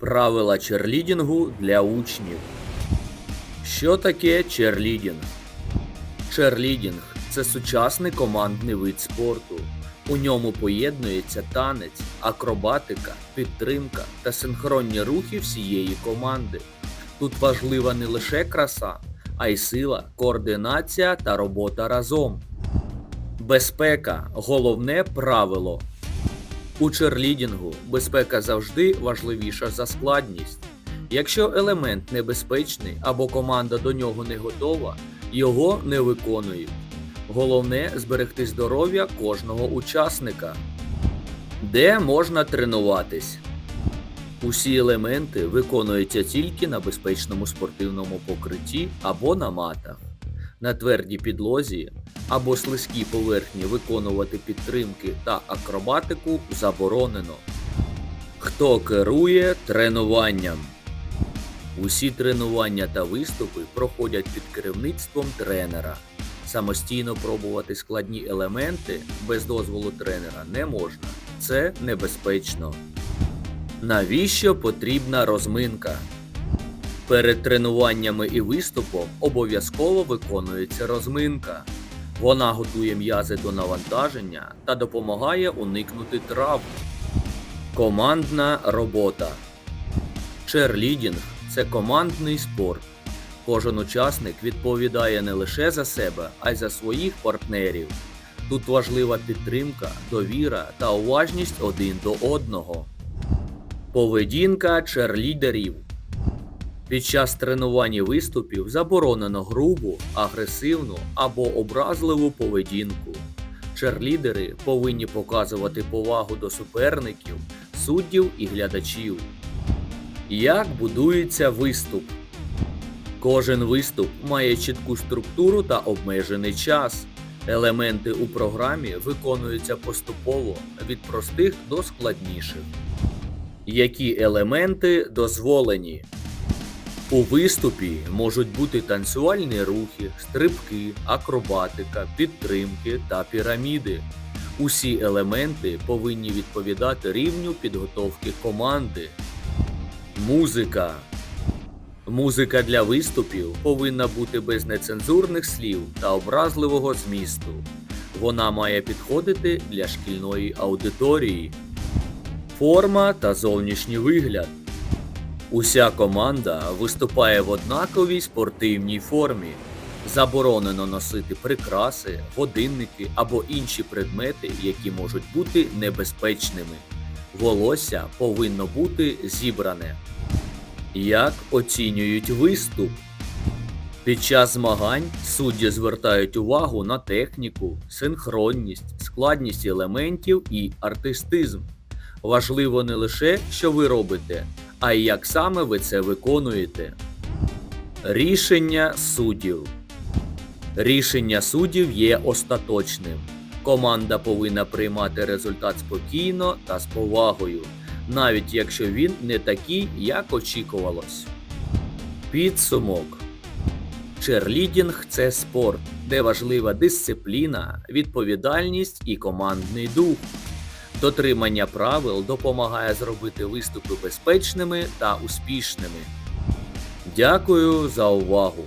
Правила черлідінгу для учнів. Що таке черлідінг? Черлідінг це сучасний командний вид спорту. У ньому поєднується танець, акробатика, підтримка та синхронні рухи всієї команди. Тут важлива не лише краса, а й сила, координація та робота разом. Безпека головне правило. У черлідінгу безпека завжди важливіша за складність. Якщо елемент небезпечний або команда до нього не готова, його не виконують. Головне зберегти здоров'я кожного учасника. Де можна тренуватись? Усі елементи виконуються тільки на безпечному спортивному покритті або на матах. На твердій підлозі або слизькій поверхні виконувати підтримки та акробатику заборонено. Хто керує тренуванням? Усі тренування та виступи проходять під керівництвом тренера. Самостійно пробувати складні елементи без дозволу тренера не можна. Це небезпечно. Навіщо потрібна розминка? Перед тренуваннями і виступом обов'язково виконується розминка. Вона готує м'язи до навантаження та допомагає уникнути травм. Командна робота. Черлідінг це командний спорт. Кожен учасник відповідає не лише за себе, а й за своїх партнерів. Тут важлива підтримка, довіра та уважність один до одного. Поведінка черлідерів. Під час тренувань виступів заборонено грубу, агресивну або образливу поведінку. Черлідери повинні показувати повагу до суперників, суддів і глядачів. Як будується виступ? Кожен виступ має чітку структуру та обмежений час. Елементи у програмі виконуються поступово від простих до складніших. Які елементи дозволені? У виступі можуть бути танцювальні рухи, стрибки, акробатика, підтримки та піраміди. Усі елементи повинні відповідати рівню підготовки команди. Музика. Музика для виступів повинна бути без нецензурних слів та образливого змісту. Вона має підходити для шкільної аудиторії. Форма та зовнішній вигляд. Уся команда виступає в однаковій спортивній формі. Заборонено носити прикраси, годинники або інші предмети, які можуть бути небезпечними. Волосся повинно бути зібране. Як оцінюють виступ? Під час змагань судді звертають увагу на техніку, синхронність, складність елементів і артистизм. Важливо не лише, що ви робите, а й як саме ви це виконуєте. Рішення суддів. Рішення суддів є остаточним. Команда повинна приймати результат спокійно та з повагою, навіть якщо він не такий, як очікувалось. Підсумок. Черлідінг це спорт, де важлива дисципліна, відповідальність і командний дух. Дотримання правил допомагає зробити виступи безпечними та успішними. Дякую за увагу!